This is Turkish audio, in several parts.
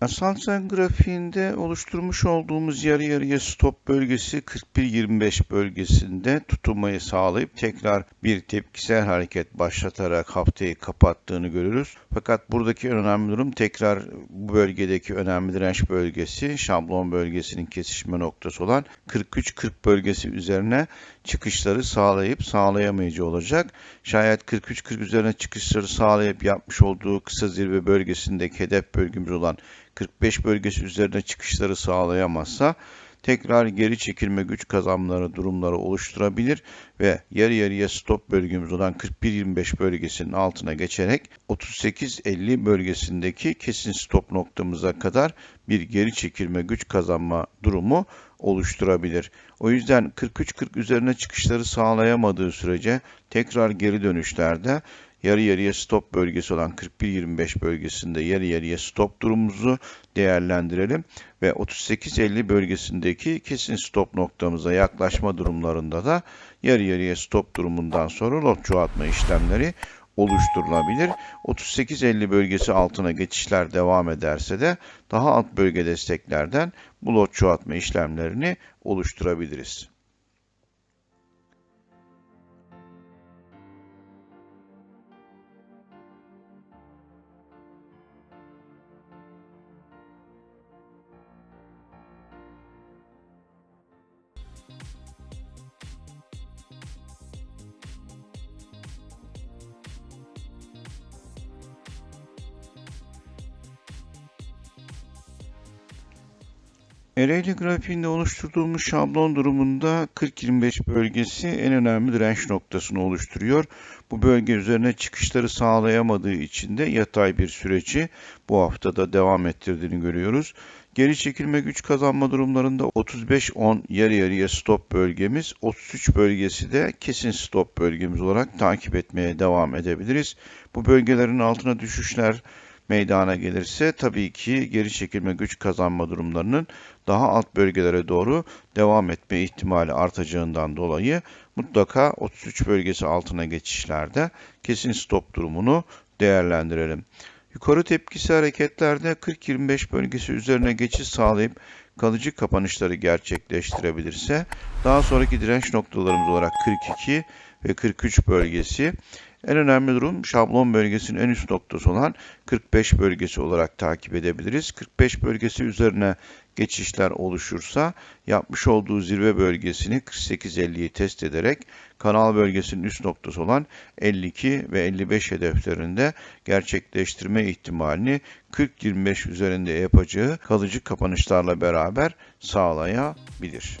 Asansör grafiğinde oluşturmuş olduğumuz yarı yarıya stop bölgesi 41-25 bölgesinde tutunmayı sağlayıp tekrar bir tepkisel hareket başlatarak haftayı kapattığını görürüz. Fakat buradaki önemli durum tekrar bu bölgedeki önemli direnç bölgesi şablon bölgesinin kesişme noktası olan 43-40 bölgesi üzerine çıkışları sağlayıp sağlayamayıcı olacak. Şayet 43-40 üzerine çıkışları sağlayıp yapmış olduğu kısa zirve bölgesindeki hedef bölgemiz olan 45 bölgesi üzerine çıkışları sağlayamazsa tekrar geri çekilme güç kazanmaları durumları oluşturabilir ve yarı yarıya stop bölgemiz olan 41-25 bölgesinin altına geçerek 38-50 bölgesindeki kesin stop noktamıza kadar bir geri çekilme güç kazanma durumu oluşturabilir. O yüzden 43-40 üzerine çıkışları sağlayamadığı sürece tekrar geri dönüşlerde yarı yarıya stop bölgesi olan 41-25 bölgesinde yarı yarıya stop durumumuzu değerlendirelim ve 38-50 bölgesindeki kesin stop noktamıza yaklaşma durumlarında da yarı yarıya stop durumundan sonra lot çoğaltma işlemleri oluşturulabilir. 38-50 bölgesi altına geçişler devam ederse de daha alt bölge desteklerden bu lot çoğaltma işlemlerini oluşturabiliriz. Ereğli grafiğinde oluşturduğumuz şablon durumunda 40-25 bölgesi en önemli direnç noktasını oluşturuyor. Bu bölge üzerine çıkışları sağlayamadığı için de yatay bir süreci bu haftada devam ettirdiğini görüyoruz. Geri çekilme güç kazanma durumlarında 35-10 yarı yarıya stop bölgemiz, 33 bölgesi de kesin stop bölgemiz olarak takip etmeye devam edebiliriz. Bu bölgelerin altına düşüşler meydana gelirse tabii ki geri çekilme güç kazanma durumlarının daha alt bölgelere doğru devam etme ihtimali artacağından dolayı mutlaka 33 bölgesi altına geçişlerde kesin stop durumunu değerlendirelim. Yukarı tepkisi hareketlerde 40-25 bölgesi üzerine geçiş sağlayıp kalıcı kapanışları gerçekleştirebilirse daha sonraki direnç noktalarımız olarak 42 ve 43 bölgesi en önemli durum şablon bölgesinin en üst noktası olan 45 bölgesi olarak takip edebiliriz. 45 bölgesi üzerine geçişler oluşursa yapmış olduğu zirve bölgesini 48-50'yi test ederek kanal bölgesinin üst noktası olan 52 ve 55 hedeflerinde gerçekleştirme ihtimalini 40-25 üzerinde yapacağı kalıcı kapanışlarla beraber sağlayabilir.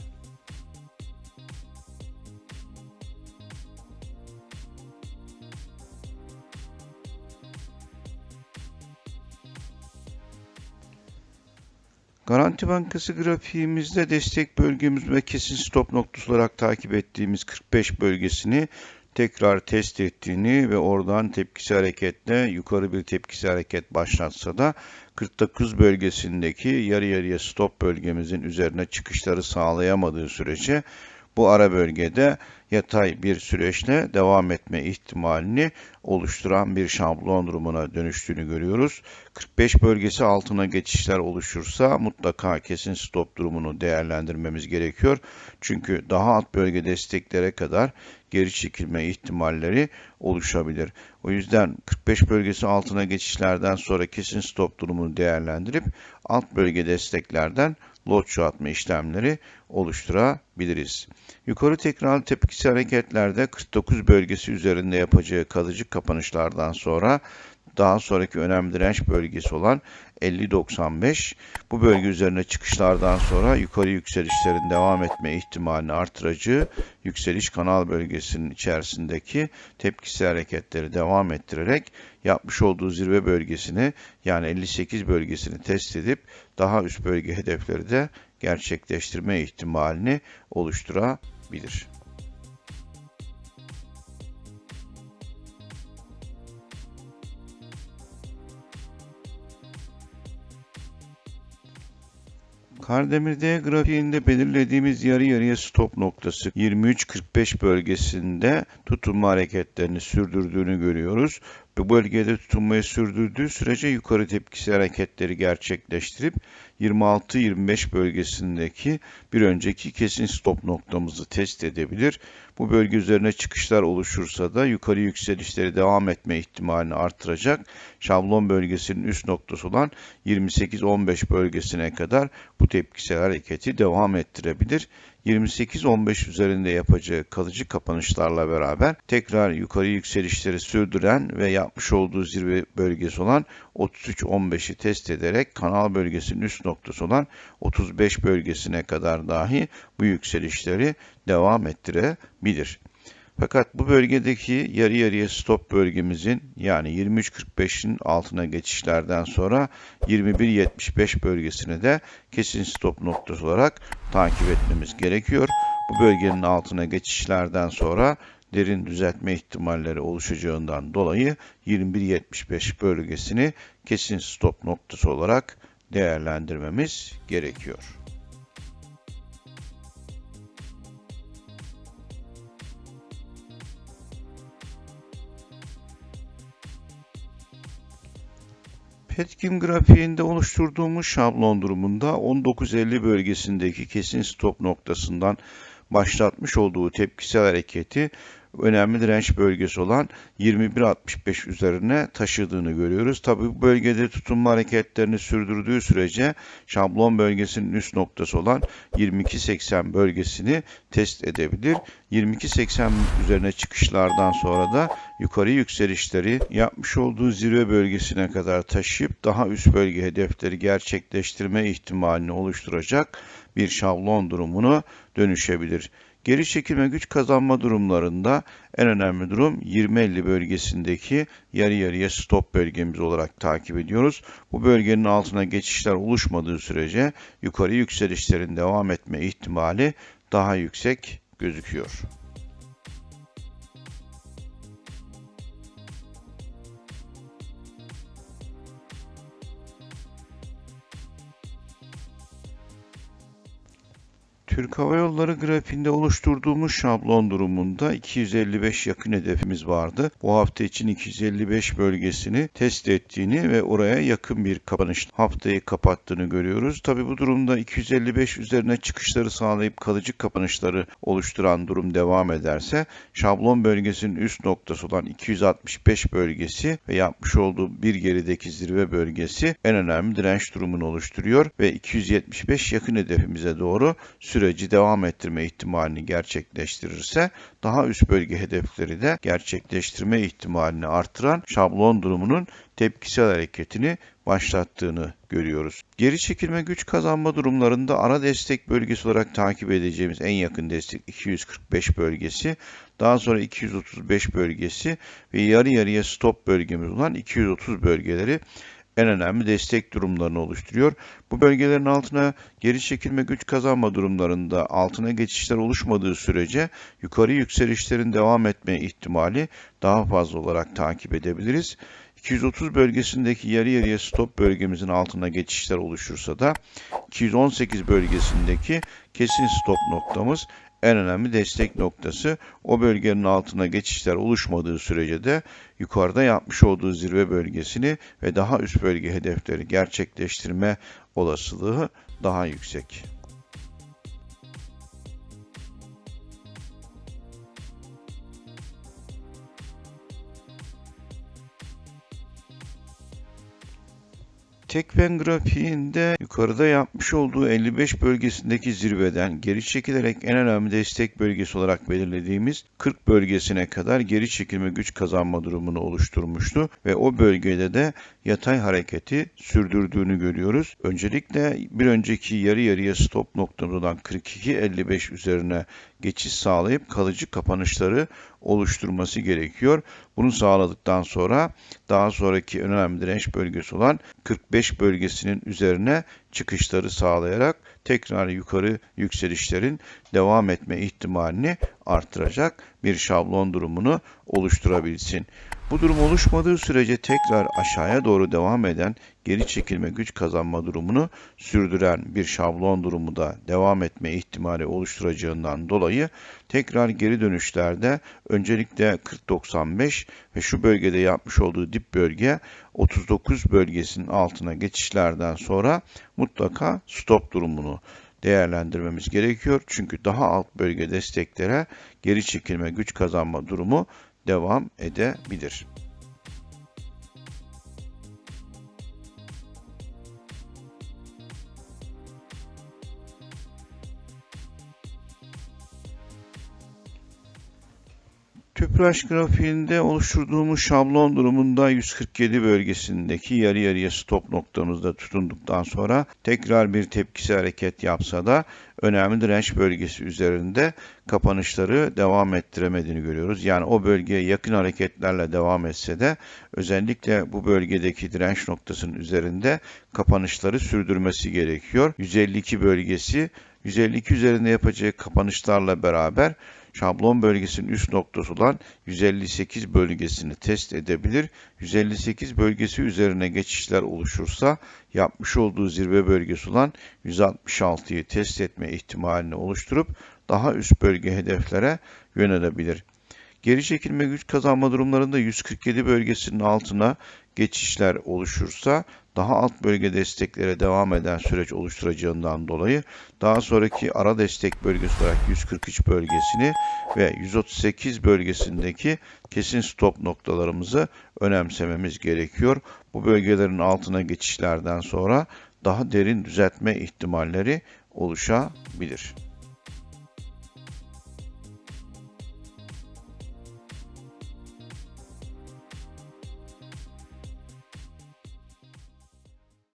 Garanti Bankası grafiğimizde destek bölgemiz ve kesin stop noktası olarak takip ettiğimiz 45 bölgesini tekrar test ettiğini ve oradan tepkisi hareketle yukarı bir tepkisi hareket başlatsa da 49 bölgesindeki yarı yarıya stop bölgemizin üzerine çıkışları sağlayamadığı sürece bu ara bölgede yatay bir süreçle devam etme ihtimalini oluşturan bir şablon durumuna dönüştüğünü görüyoruz. 45 bölgesi altına geçişler oluşursa mutlaka kesin stop durumunu değerlendirmemiz gerekiyor. Çünkü daha alt bölge desteklere kadar geri çekilme ihtimalleri oluşabilir. O yüzden 45 bölgesi altına geçişlerden sonra kesin stop durumunu değerlendirip alt bölge desteklerden lot çoğaltma işlemleri oluşturabiliriz. Yukarı tekrar tepkisi hareketlerde 49 bölgesi üzerinde yapacağı kalıcı kapanışlardan sonra daha sonraki önemli direnç bölgesi olan 50-95 bu bölge üzerine çıkışlardan sonra yukarı yükselişlerin devam etme ihtimalini artıracağı yükseliş kanal bölgesinin içerisindeki tepkisi hareketleri devam ettirerek yapmış olduğu zirve bölgesini yani 58 bölgesini test edip daha üst bölge hedefleri de gerçekleştirme ihtimalini oluşturabilir. Kardemir'de grafiğinde belirlediğimiz yarı yarıya stop noktası 23.45 bölgesinde tutunma hareketlerini sürdürdüğünü görüyoruz. bu bölgede tutunmayı sürdürdüğü sürece yukarı tepkisi hareketleri gerçekleştirip 26-25 bölgesindeki bir önceki kesin stop noktamızı test edebilir. Bu bölge üzerine çıkışlar oluşursa da yukarı yükselişleri devam etme ihtimalini artıracak. Şablon bölgesinin üst noktası olan 28-15 bölgesine kadar bu tepkisel hareketi devam ettirebilir. 28-15 üzerinde yapacağı kalıcı kapanışlarla beraber tekrar yukarı yükselişleri sürdüren ve yapmış olduğu zirve bölgesi olan 33-15'i test ederek kanal bölgesinin üst noktası olan 35 bölgesine kadar dahi bu yükselişleri devam ettirebilir. Fakat bu bölgedeki yarı yarıya stop bölgemizin yani 23.45'in altına geçişlerden sonra 21.75 bölgesini de kesin stop noktası olarak takip etmemiz gerekiyor. Bu bölgenin altına geçişlerden sonra derin düzeltme ihtimalleri oluşacağından dolayı 21.75 bölgesini kesin stop noktası olarak değerlendirmemiz gerekiyor. Petkim grafiğinde oluşturduğumuz şablon durumunda 19.50 bölgesindeki kesin stop noktasından başlatmış olduğu tepkisel hareketi önemli direnç bölgesi olan 21.65 üzerine taşıdığını görüyoruz. Tabi bu bölgede tutunma hareketlerini sürdürdüğü sürece şablon bölgesinin üst noktası olan 22.80 bölgesini test edebilir. 22.80 üzerine çıkışlardan sonra da yukarı yükselişleri yapmış olduğu zirve bölgesine kadar taşıyıp daha üst bölge hedefleri gerçekleştirme ihtimalini oluşturacak bir şablon durumunu dönüşebilir. Geri çekilme güç kazanma durumlarında en önemli durum 20-50 bölgesindeki yarı yarıya stop bölgemiz olarak takip ediyoruz. Bu bölgenin altına geçişler oluşmadığı sürece yukarı yükselişlerin devam etme ihtimali daha yüksek gözüküyor. Türk Hava Yolları grafiğinde oluşturduğumuz şablon durumunda 255 yakın hedefimiz vardı. Bu hafta için 255 bölgesini test ettiğini ve oraya yakın bir kapanış haftayı kapattığını görüyoruz. Tabi bu durumda 255 üzerine çıkışları sağlayıp kalıcı kapanışları oluşturan durum devam ederse şablon bölgesinin üst noktası olan 265 bölgesi ve yapmış olduğu bir gerideki zirve bölgesi en önemli direnç durumunu oluşturuyor ve 275 yakın hedefimize doğru süre süreci devam ettirme ihtimalini gerçekleştirirse daha üst bölge hedefleri de gerçekleştirme ihtimalini artıran şablon durumunun tepkisel hareketini başlattığını görüyoruz. Geri çekilme güç kazanma durumlarında ara destek bölgesi olarak takip edeceğimiz en yakın destek 245 bölgesi, daha sonra 235 bölgesi ve yarı yarıya stop bölgemiz olan 230 bölgeleri en önemli destek durumlarını oluşturuyor. Bu bölgelerin altına geri çekilme güç kazanma durumlarında altına geçişler oluşmadığı sürece yukarı yükselişlerin devam etme ihtimali daha fazla olarak takip edebiliriz. 230 bölgesindeki yarı yarıya stop bölgemizin altına geçişler oluşursa da 218 bölgesindeki kesin stop noktamız en önemli destek noktası. O bölgenin altına geçişler oluşmadığı sürece de yukarıda yapmış olduğu zirve bölgesini ve daha üst bölge hedefleri gerçekleştirme olasılığı daha yüksek. Tekfen grafiğinde yukarıda yapmış olduğu 55 bölgesindeki zirveden geri çekilerek en önemli destek bölgesi olarak belirlediğimiz 40 bölgesine kadar geri çekilme güç kazanma durumunu oluşturmuştu ve o bölgede de yatay hareketi sürdürdüğünü görüyoruz. Öncelikle bir önceki yarı yarıya stop noktamız olan 42.55 üzerine geçiş sağlayıp kalıcı kapanışları oluşturması gerekiyor. Bunu sağladıktan sonra daha sonraki önemli direnç bölgesi olan 45 bölgesinin üzerine çıkışları sağlayarak tekrar yukarı yükselişlerin devam etme ihtimalini artıracak bir şablon durumunu oluşturabilsin. Bu durum oluşmadığı sürece tekrar aşağıya doğru devam eden geri çekilme güç kazanma durumunu sürdüren bir şablon durumu da devam etme ihtimali oluşturacağından dolayı tekrar geri dönüşlerde öncelikle 40-95 ve şu bölgede yapmış olduğu dip bölge 39 bölgesinin altına geçişlerden sonra mutlaka stop durumunu değerlendirmemiz gerekiyor. Çünkü daha alt bölge desteklere geri çekilme güç kazanma durumu devam edebilir. Tüpraş grafiğinde oluşturduğumuz şablon durumunda 147 bölgesindeki yarı yarıya stop noktamızda tutunduktan sonra tekrar bir tepkisi hareket yapsa da önemli direnç bölgesi üzerinde kapanışları devam ettiremediğini görüyoruz. Yani o bölgeye yakın hareketlerle devam etse de özellikle bu bölgedeki direnç noktasının üzerinde kapanışları sürdürmesi gerekiyor. 152 bölgesi 152 üzerinde yapacağı kapanışlarla beraber şablon bölgesinin üst noktası olan 158 bölgesini test edebilir. 158 bölgesi üzerine geçişler oluşursa yapmış olduğu zirve bölgesi olan 166'yı test etme ihtimalini oluşturup daha üst bölge hedeflere yönelebilir. Geri çekilme güç kazanma durumlarında 147 bölgesinin altına geçişler oluşursa daha alt bölge desteklere devam eden süreç oluşturacağından dolayı daha sonraki ara destek bölgesi olarak 143 bölgesini ve 138 bölgesindeki kesin stop noktalarımızı önemsememiz gerekiyor. Bu bölgelerin altına geçişlerden sonra daha derin düzeltme ihtimalleri oluşabilir.